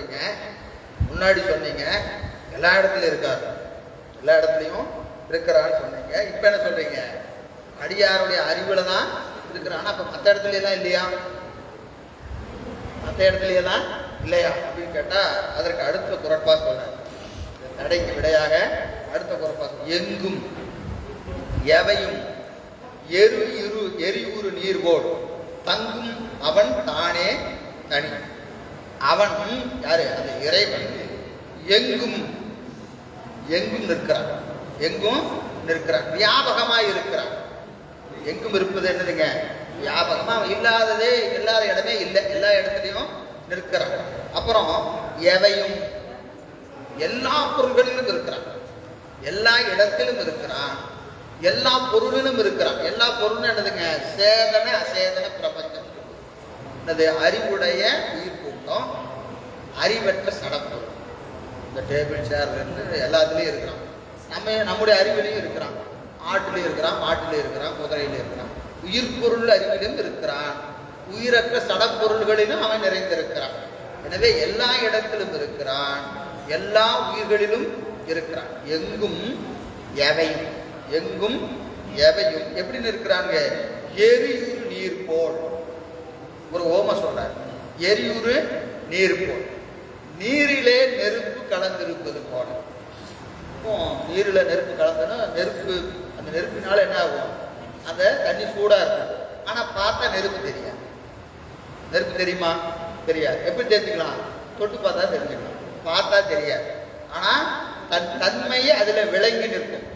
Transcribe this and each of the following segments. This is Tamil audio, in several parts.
சொன்னீங்க முன்னாடி சொன்னீங்க எல்லா இடத்துலயும் இருக்காரு. எல்லா இடத்துலையும் இருக்கிறான்னு சொன்னீங்க. இப்போ என்ன சொல்றீங்க? அடியாருடைய அறிவில் தான் இருக்கிறான்? அப்ப மற்ற இடத்துல இல்லையா? மற்ற இடத்துல தான் இல்லையா? அப்படின்னு கேட்டா அதற்கு அடுத்த குரட்பா சொன்னேன் தடைக்கு விடையாக அடுத்த குரட்பா எங்கும் எவையும் எரு இரு எரியுறு நீர் போல் தங்கும் அவன் தானே தனி. அவன் யாரு? அந்த இறைவன். எங்கும் எங்கும் நிற்கிறான். எங்கும் நிற்கிறான். வியாபகமாய் இருக்கிறான். எங்கும் இருப்பது என்னதுங்க? வியாபகமாக அவன் இல்லாததே இல்லாத இடமே இல்லை. எல்லா இடத்துலையும் நிற்கிறான். அப்புறம் எவையும் எல்லா பொருள்களிலும் இருக்கிறான். எல்லா இடத்திலும் இருக்கிறான். எல்லா பொருளிலும் இருக்கிறான். எல்லா பொருளும் என்னதுங்க? சேதன அசேதன பிரபஞ்சம். என்னது? அறிவுடைய உயிர் கூட்டம் அறிவற்ற சடப்பொருள் இந்த டேபிள் சேர்லேருந்து எல்லாத்துலேயும் இருக்கிறான். நம்ம நம்முடைய அறிவிலையும் இருக்கிறான். ஆட்டிலையும் இருக்கிறான் மாட்டிலையும் இருக்கிறான் குதிரையிலையும் இருக்கிறான். உயிர் பொருள் அறிவிலும் இருக்கிறான். உயிரற்ற சடப்பொருள்களிலும் அவன் நிறைந்திருக்கிறான். எனவே எல்லா இடத்திலும் இருக்கிறான். எல்லா உயிர்களிலும் இருக்கிறான். எங்கும் எவையும் எங்கும் எவையும். எப்படின்னு இருக்கிறாங்க? எரியுறு நீர் போல். ஒரு ஓம சொல்றாரு. எரியுறு நீர் போல் நீரிலே நெருப்பு கலந்திருப்பது போல. இப்போ நீரில் நெருப்பு கலந்தனா நெருப்பு அந்த நெருப்பினால என்ன ஆகும்? அந்த தண்ணி சூடாக இருக்கும். ஆனால் பார்த்தா நெருப்பு தெரியாது. நெருப்பு தெரியுமா? தெரியாது. எப்படி தெரிஞ்சுக்கலாம்? தொட்டு பார்த்தா தெரிஞ்சுக்கலாம். பார்த்தா தெரியாது. ஆனால் தன் தன்மையை அதில் விளங்கி நிற்கும்.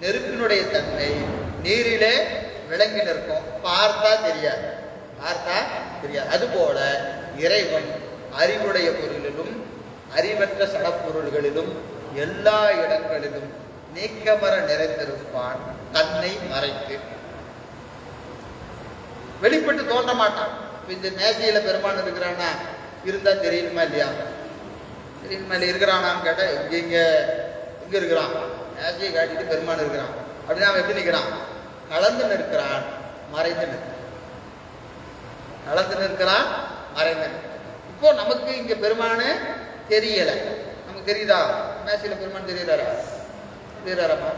நெருப்பினுடைய தன்மை நீரிலே விளங்கி நிற்கும். பார்த்தா தெரியாது. பார்த்தா தெரியாது. அதுபோல இறைவன் அறிவுடைய பொருளிலும் அறிவற்ற சடப்பொருள்களிலும் எல்லா இடங்களிலும் நீக்கமர நிறைந்திருப்பான் தன்னை மறைத்து. வெளிப்பட்டு தோன்ற மாட்டான். இந்த மேசையில பெருமான் இருக்கிறானா இருந்தா தெரியுமா இல்லையா? தெரியுமா இல்லை இருக்கிறானான்னு கேட்டா இங்க இங்க இங்க இருக்கிறான். மேசையை காட்டிட்டு பெருமான் இருக்கிறான். அப்படின்னா அவன் எப்படி நிற்கிறான் கலந்து நிற்கிறான். மறைந்து நிற்கிறான். கலந்து நிற்கிறான் மறைந்து இப்போ நமக்கு இங்க பெருமானு தெரியல. நமக்கு தெரியுதா? மேசையில் பெருமான் தெரியுறாரா? தெரியறாராமா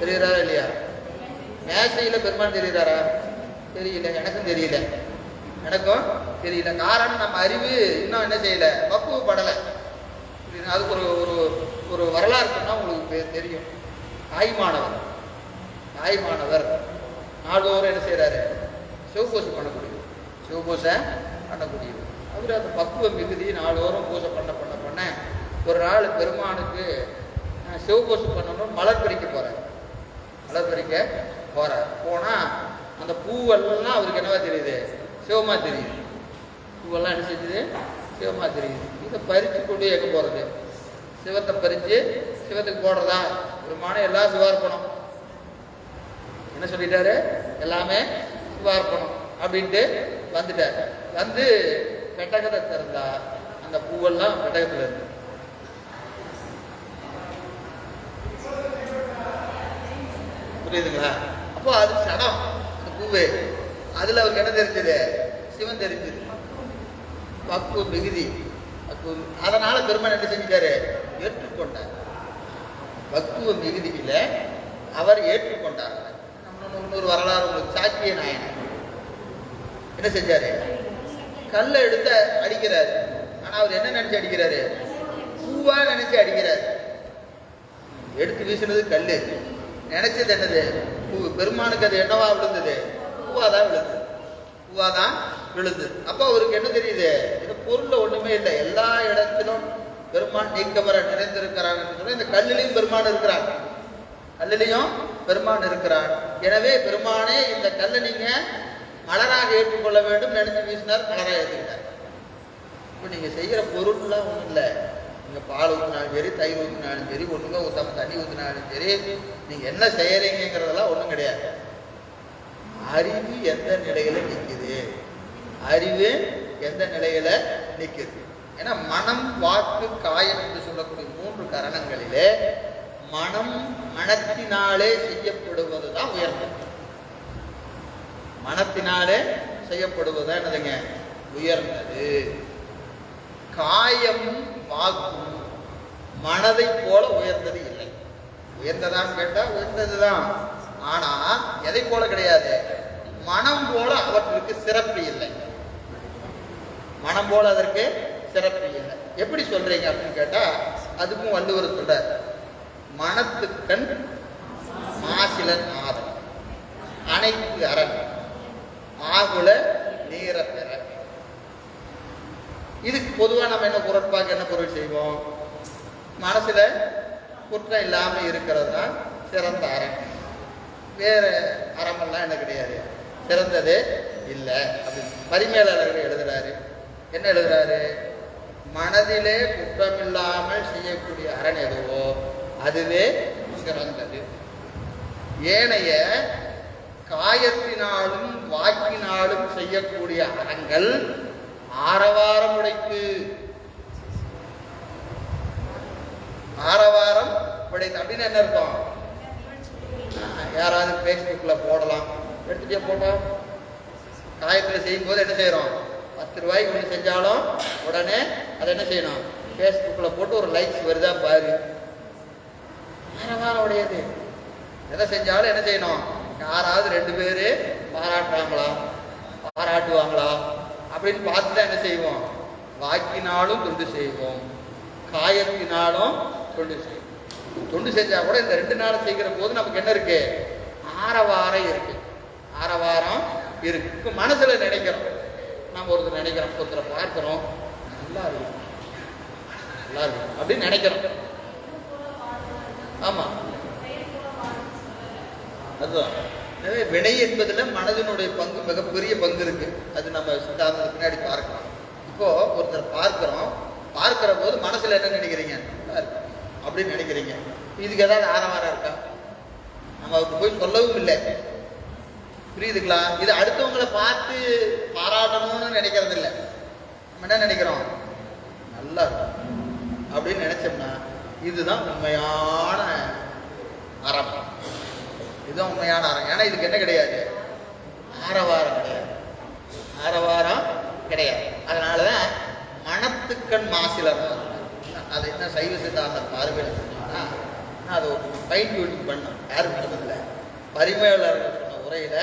தெரியுறாரா இல்லையா? மேசையில பெருமான் தெரியுறாரா? தெரியல. எனக்கும் தெரியல. எனக்கும் தெரியல. காரணம் நம்ம அறிவு இன்னும் என்ன செய்யல? பக்குவப்படலை. படலை அதுக்கு ஒரு ஒரு ஒரு வரலாறு சொன்னா உங்களுக்கு தெரியும். தாய்மானவர். தாய்மானவர். நாள்தோறும் என்ன செய்கிறாரு சிவபூசை பண்ணக்கூடிய சிவபூசை பண்ணக்கூடியவர். அவர் அந்த பக்குவ மிகுதி நாள்தோறும் பூஜை பண்ண பண்ண பண்ண ஒரு நாள் பெருமானுக்கு சிவபூசை பண்ணணும் மலர் பறிக்க போகிறார் மலர் பறிக்க போகிறார் போனால் அந்த பூவெல்லாம் அவருக்கு என்னவா தெரியுது? சிவமா தெரியுது. பூவெல்லாம் என்ன செஞ்சுது? சிவமா தெரியுது. இதை பறித்து கொண்டு எங்கே போகிறது சிவத்தை பறித்து சிவத்துக்கு போடுறதா? பெருமானம் எல்லாம் சிவார்ப்பணம். என்ன சொல்லிட்டாரு? எல்லாமே சிவார்ப்பணம். அப்படின்ட்டு வந்துட்டார். வந்து பெட்டகத்தை திறந்தா அந்த பூவெல்லாம் பெட்டகத்துல இருந்து. புரியுதுங்களா? அப்போ அது சடம் அந்த பூவு. அதுல அவருக்கு என்ன தெரிஞ்சது? சிவன் தெரிஞ்சது. பக்குவ மிகுதி. அதனால பெருமான் என்ன செஞ்சாரு ஏற்றுக்கொண்டார். பக்குவ மிகுதியில அவர் ஏற்றுக்கொண்டார். நம்ம இன்னொரு வரலாறு உங்களுக்கு சாக்கிய நாயனர் என்ன செஞ்சாரு? கல்லை எடுத்து அடிக்கிறாரு. ஆனா அவர் என்ன நினைச்சு அடிக்கிறாரு? பூவா நினைச்சு அடிக்கிறாரு. எடுத்து வீசினது கல்லு. நினைச்சது என்னது? பூ பெருமானுக்கு அது என்னவா விழுந்தது? பூவா தான் விழுந்தது. பூவா தான் விழுந்தது. அப்போ அவருக்கு என்ன தெரியுது? இந்த பொருள்ல ஒண்ணுமே இல்லை. எல்லா இடத்திலும் பெருமான் நீக்கமர நிறைந்திருக்கிறான் சொன்னா இந்த கல்லிலையும் பெருமான் இருக்கிறான் கல்லிலையும் பெருமான் இருக்கிறான் எனவே பெருமானே இந்த கல்லை நீங்க மலராக ஏற்றுக்கொள்ள வேண்டும் நினைச்சு வீசினார் மலராக ஏற்றுக்கிட்டார். இப்போ நீங்கள் செய்கிற பொருள்லாம் ஒன்றும் இல்லை. நீங்கள் பால் ஊற்றினாலும் சரி தயிர் ஊற்றினாலும் சரி ஒன்றுங்க ஊற்றாம தண்ணி ஊற்றினாலும் சரி நீங்கள் என்ன செய்கிறீங்கிறதெல்லாம் ஒன்றும் கிடையாது. அறிவு எந்த நிலையில் நிற்குது அறிவு எந்த நிலையில் நிற்குது ஏன்னா மனம் வாக்கு காயம் என்று சொல்லக்கூடிய மூன்று கரணங்களிலே மனம் மனத்தினாலே செய்யப்படுவது தான் உயர்ந்தது மனத்தினாலே செய்யப்படுவதுதான் என்னதுங்க உயர்ந்தது. காயமும் வாக்கும். மனதை போல உயர்ந்தது இல்லை. உயர்ந்ததான்னு உயர்ந்தது உயர்ந்ததுதான். ஆனா எதை போல கிடையாது. மனம் போல அவற்றுக்கு சிறப்பு இல்லை. மனம் போல அதற்கு சிறப்பு இல்லை. எப்படி சொல்றீங்க அப்படின்னு கேட்டா அதுக்கும் வள்ளுவர் சொல்றார் மனத்துக்கண் மாசிலன் ஆதல் அனைத்து அரண். ஆகுல நீர பெற. இதுக்கு பொதுவா நம்ம என்ன குரட்பாக்கு என்ன பொருள் செய்வோம்? மனசுல குற்றம் இல்லாம இருக்கிறது தான் சிறந்த அறம் வேற அறமெல்லாம் என்ன கிடையாது. சிறந்தது இல்லை. அப்படின்னு பரிமேலாளர் எழுதுறாரு. என்ன எழுதுறாரு? மனதிலே குற்றமில்லாமல் செய்யக்கூடிய அரண் எதுவோ அதுவே சிறந்தது. ஏனைய காயத்தினாலும் செய்யக்கூடிய அறங்கள் ஆரவாரம் உடைத்து ஆரவாரம் உடைத்து அப்படின்னு என்ன இருக்கும் யாராவது ஃபேஸ்புக்ல போடலாம். எடுத்துட்டே போட்டோம். காயத்தில் செய்யும்போது என்ன செய்கிறோம் பத்து ரூபாய்க்கு ஒன்று செஞ்சாலும் உடனே அதை என்ன செய்யணும்? ஃபேஸ்புக்கில் போட்டு ஒரு லைக்ஸ் வருதா பாரு. ஆரவாரம் உடையது. எதை செஞ்சாலும் என்ன செய்யணும்? யாராவது ரெண்டு பேர் பாராட்டுறாங்களா பாராட்டுவாங்களா? அப்படின்னு பார்த்து தான் என்ன செய்வோம்? வாக்கினாலும் தொண்டு செய்வோம். காயத்தினாலும் தொண்டு செய்வோம். தொண்டு செஞ்சால் கூட இந்த ரெண்டு நாள் செய்கிற போது நமக்கு என்ன இருக்கு? ஆரவாரம் இருக்கு. ஆரவாரம் இருக்கு. இப்போ நினைக்கிறோம். நம்ம ஒருத்தர் நினைக்கிறோம் ஒருத்தரை பார்க்குறோம். நல்லா இருக்கும். நல்லா இருக்கும். அப்படின்னு நினைக்கிறோம். ஆமாம் அதுதான். எனவே வினை என்பதில் மனதினுடைய பங்கு மிகப்பெரிய பங்கு இருக்கு. அது நம்ம சித்தாந்தத்துக்கு பின்னாடி பார்க்கலாம். இப்போ ஒருத்தர் பார்க்குறோம். பார்க்குற போது மனசில் என்ன நினைக்கிறீங்க? நல்லா அப்படின்னு நினைக்கிறீங்க. இதுக்கு ஏதாவது ஆரவாரம் இருக்கா? நம்ம அவருக்கு போய் சொல்லவும் இல்லை. புரியுதுங்களா? இது அடுத்தவங்களை பார்த்து பாராட்டணும்னு நினைக்கிறது இல்லை. நம்ம என்ன நினைக்கிறோம்? நல்லா இருக்கும் அப்படின்னு நினைச்சோம்னா இதுதான் உண்மையான அறம். இதுதான் உண்மையான ஆரம் ஏன்னா இதுக்கு என்ன கிடையாது? ஆரவாரம் கிடையாது. ஆரவாரம் கிடையாது. அதனால தான் மனத்துக்கண் மாசிலர் அது என்ன சைவ சித்தாந்த பார்வையில் சொன்னோம்னா நான் அதை ஒரு ஃபைன் டியூனிங் பண்ணேன் யாரும் பண்ணதில்லை பரிமையாளர்கள் சொன்ன உரையில்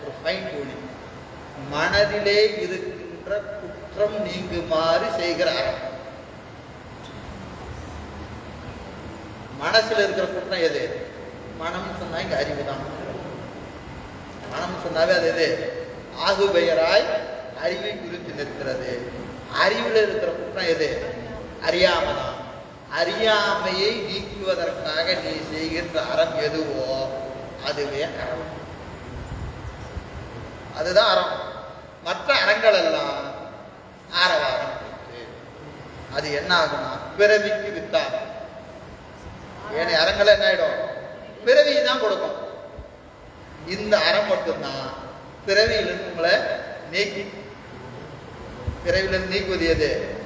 ஒரு ஃபைன் டியூனிங் மனதிலே இருக்கின்ற குற்றம் நீங்குமாறு செய்கிறார். மனசில் இருக்கிற குற்றம் எது? மனம் சொன்னா இங்க அறிவு தான். மனம் சொன்னாவே அது எது? ஆகு பெயராய் அறிவை குறித்து நிற்கிறது. அறிவில் இருக்கிற குற்றம் எது? அறியாமை தான். அறியாமையை நீக்குவதற்காக நீ செய்கின்ற அறம் எதுவோ அதுவே அறம். அதுதான் அறம். மற்ற அறங்கள் எல்லாம் ஆரவாரம் அது என்ன ஆகும்னா பிறவிக்கு வித்தாகும். ஏனைய அறங்களை என்ன ஆயிடும்? பிறவியை தான் கொடுக்கும். இந்த அறம் மட்டும்தான். பிறவியிலிருந்து உங்களை நீக்கி பிறவிலிருந்து நீக்குவது எது?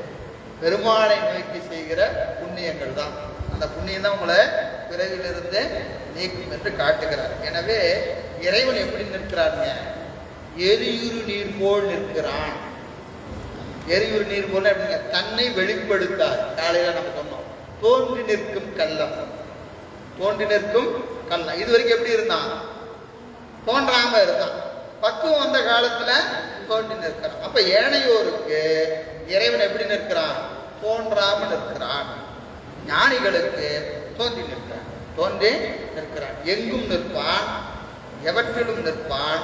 பெருமாளை நோக்கி செய்கிற புண்ணியங்கள் தான். அந்த புண்ணியம் தான் உங்களை பிறவிலிருந்து நீக்கும் என்று காட்டுகிறார். எனவே இறைவன் எப்படி நிற்கிறாருங்க? எரியுறு நீர் போல் நிற்கிறான். எரியுறு நீர் போல எப்படிங்க? தன்னை வெளிப்படுத்தார். காலையில நம்ம சொன்னோம். தோன்றி நிற்கும் கள்ளம். தோன்றி நிற்கும் கல்லா இது வரைக்கும் எப்படி இருந்தான்? தோன்றாம இருந்தான். பக்குவம் வந்த காலத்துல தோன்றி நிற்கிறான். அப்ப ஏனையோருக்கு இறைவன் எப்படி நிற்கிறான்? தோன்றாம நிற்கிறான். ஞானிகளுக்கு தோன்றி நிற்கிறான். தோன்றி நிற்கிறான். எங்கும் நிற்பான்? எவற்றிலும் நிற்பான்?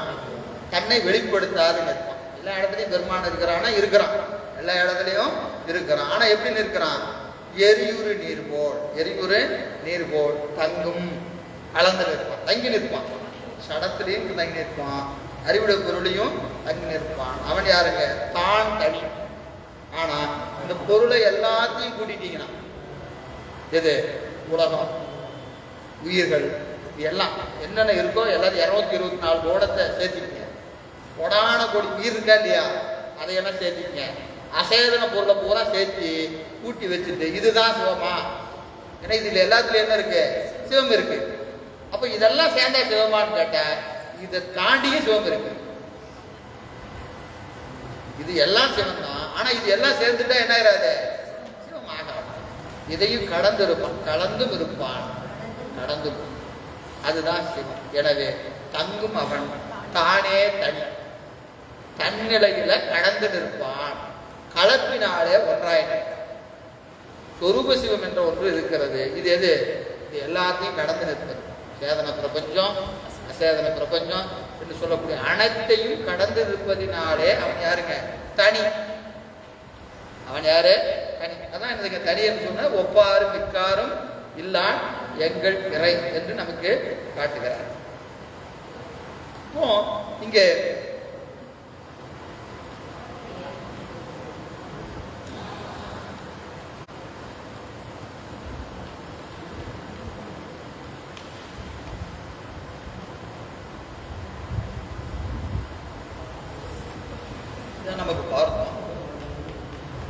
தன்னை வெளிப்படுத்தாது நிற்பான். எல்லா இடத்துலையும் பெருமான் இருக்கிறானா? இருக்கிறான். எல்லா இடத்துலையும் இருக்கிறான். ஆனா எப்படி நிற்கிறான்? எரியுறு நீர் போல் எரியுறு நீர் தங்கும். அளந்து நிற்பான். தங்கி நிற்பான். சடத்திலையும் தங்கி நிற்பான். அறிவுடைய பொருளையும் தங்கி நிற்பான். அவன் யாருங்க? தான் தனி. ஆனா இந்த பொருளை எல்லாத்தையும் கூட்டிட்டீங்கன்னா எது? உலகம். உயிர்கள். எல்லாம். என்னென்ன இருக்கோ எல்லாத்தையும் இரநூத்தி இருபத்தி நாலு கோடத்தை சேர்த்திக்கங்க கொடான கொடி உயிர் இருக்கா இல்லையா? அதையெல்லாம் சேர்த்திக்கங்க அசேதன பொருளை பூரா சேர்த்து கூட்டி வச்சுட்டு இதுதான் சிவமா? ஏன்னா இதில் எல்லாத்துலயும் என்ன இருக்கு? சிவம் இருக்கு. அப்ப இதெல்லாம் சேர்ந்தா சிவமான்னு கேட்டா இதை தாண்டியும் சிவம் இருக்கு. இது எல்லாம் சிவம் தான் ஆனா இது எல்லாம் சேர்ந்துட்டா என்ன ஆயிராது சிவம் ஆகாது இதையும் கடந்து இருப்பான் கலந்தும் இருப்பான் கடந்து அதுதான் சிவம். எனவே தங்கும் அவன் தானே தனி. தன்னிலையில கடந்து நிற்பான். கலப்பினாலே ஒன்றாய் சொரூப சிவம் என்ற ஒன்று இருக்கிறது. இது எது? இது எல்லாத்தையும் கடந்து நிற்பது சேதன பிரபஞ்சம் அசேதன பிரபஞ்சம் என்று சொல்லக்கூடிய அனைத்தையும் கடந்து நிற்பதினாலே அவன் யாருங்க? தனி. அவன் யாரு? தனி. அதான் எனக்கு தனி என்று சொன்ன ஒப்பாறு மிக்காரும் இல்லான் எங்கள் இறை என்று நமக்கு காட்டுகிறார். இப்போ இங்கே இதை நமக்கு பார்த்தோம்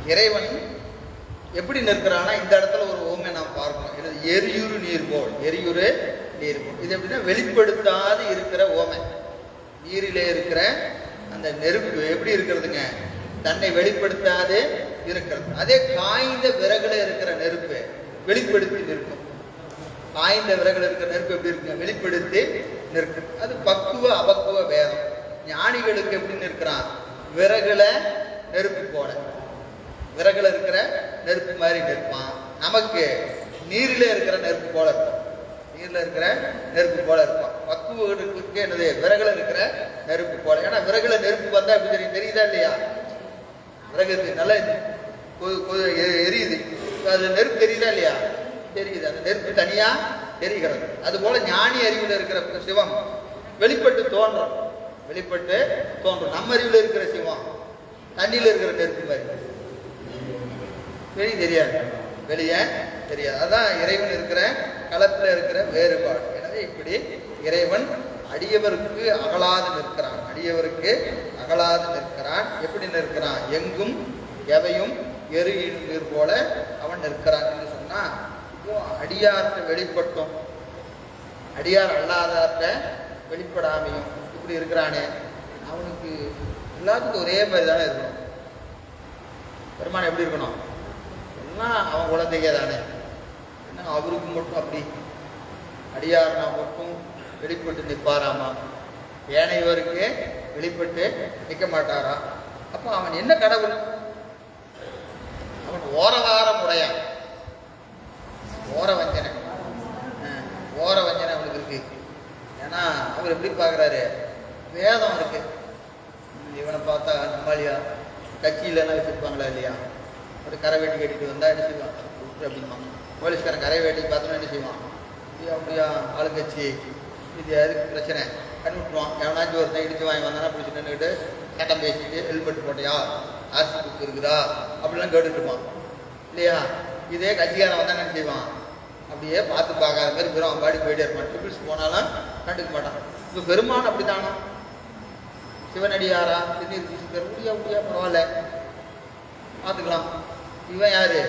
இறைவன் எப்படி நிற்கிறான்னா இந்த இடத்துல ஒரு ஓமை நாம் பார்க்கணும். இது எரியுறு நீர் போல் எரியுறு நீர் போல் இது எப்படின்னா வெளிப்படுத்தாது இருக்கிற ஓமை. நீரிலே இருக்கிற அந்த நெருப்பு எப்படி இருக்கிறதுங்க? தன்னை வெளிப்படுத்தாது இருக்கிறது. அதே காய்ந்த விறகுல இருக்கிற நெருப்பு வெளிப்படுத்தி நிற்கும். காய்ந்த விறகுல இருக்கிற நெருப்பு எப்படி இருக்குங்க? வெளிப்படுத்தி நிற்கும். அது பக்குவ அபக்குவ வேதம். ஞானிகளுக்கு எப்படி நிற்கிறான்? விறகுல நெருப்பு போட விறகுல இருக்கிற நெருப்பு மாதிரி நிற்பான் நமக்கு நீரில இருக்கிற நெருப்பு போல இருக்கும். நீர்ல இருக்கிற நெருப்பு போல இருப்பான் பக்குவர்களுக்கு என்னது? விறகுல இருக்கிற நெருப்பு போல. ஏன்னா விறகுல நெருப்பு வந்தா எப்படி தெரியும்? தெரியுதா இல்லையா? விறகு நல்லா எரியுது. அது நெருப்பு தெரியுதா இல்லையா? தெரியுது. அந்த நெருப்பு தனியா தெரிகிறது அதுபோல ஞானி அறிவில் இருக்கிற சிவம் வெளிப்பட்டு தோன்றும். வெளிப்பட்டு தோன்றும். நம்ம அறிவில் இருக்கிற சிவம் தண்ணியில் இருக்கிற நெருப்பு மாதிரி. வெளியே தெரியாது. வெளியே தெரியாது. அதான் இறைவன் இருக்கிற களத்தில் இருக்கிற வேறுபாடு. எனவே இப்படி இறைவன் அடியவருக்கு அகலாது நிற்கிறான். அடியவருக்கு அகலாது நிற்கிறான். எப்படி நிற்கிறான்? எங்கும் எவையும் எரு நீர் போல அவன் நிற்கிறான் என்று சொன்னா இப்போ வெளிப்பட்டோம். அடியார் அல்லாதார்கிட்ட வெளிப்படாமையும் இப்படி இருக்கிறானே. அவனுக்கு எல்லாத்துக்கும் ஒரே மாதிரி தானே இருக்கணும். பெருமான் எப்படி இருக்கணும்? எல்லாம் அவன் குழந்தைங்க தானே? என்ன அவருக்கு மட்டும் அப்படி? அடியாரனா மட்டும் வெளிப்பட்டு நிற்பாராமா? ஏனையவருக்கு வெளிப்பட்டு நிற்க மாட்டாரா? அப்போ அவன் என்ன கடவுள்? அவன் ஓரவாரம் உடையான் ஓர வஞ்சனை ஓர வஞ்சனை அவனுக்கு இருக்கு. ஏன்னா அவர் எப்படி பார்க்குறாரு? வேதம் இருக்கு. இவனை பார்த்தா நம்மளியா கட்சியிலலாம் வச்சுருப்பாங்களா இல்லையா? ஒரு கரை வேட்டி கட்டிட்டு வந்தால் என்ன செய்வான் விட்டு அப்படிமா போலீஸ்காரன் கரை வேட்டி பார்த்தோன்னா என்ன செய்வான்? இது அப்படியா ஆளுங்கட்சி இது எதுக்கு பிரச்சனை? கண்ணு விட்டுருவான். எவனாச்சும் ஒருத்தன் இடிச்சு வாங்கி வந்தானா பிடிச்சி நின்றுக்கிட்டு சட்டம் பேசிட்டு ஹெல்மெட் போட்டியா? ஆர்சி புக் இருக்குதா? அப்படிலாம் கேட்டுட்டுருப்பான் இல்லையா இதே கட்சிக்காரன் வந்தால் என்ன செய்வான்? அப்படியே பார்த்து பார்க்காத மாதிரி வெறும் அவன் பாடி போயிட்டே இருப்பான். ட்ரிபிள்ஸ் போனாலும் கண்டுக்க மாட்டான். இப்போ பெருமான் அப்படித்தானா? சிவனடியாரா? திருநீர் முடியா முடியா பரவாயில்ல. பார்த்துக்கலாம். இவன் யாரு?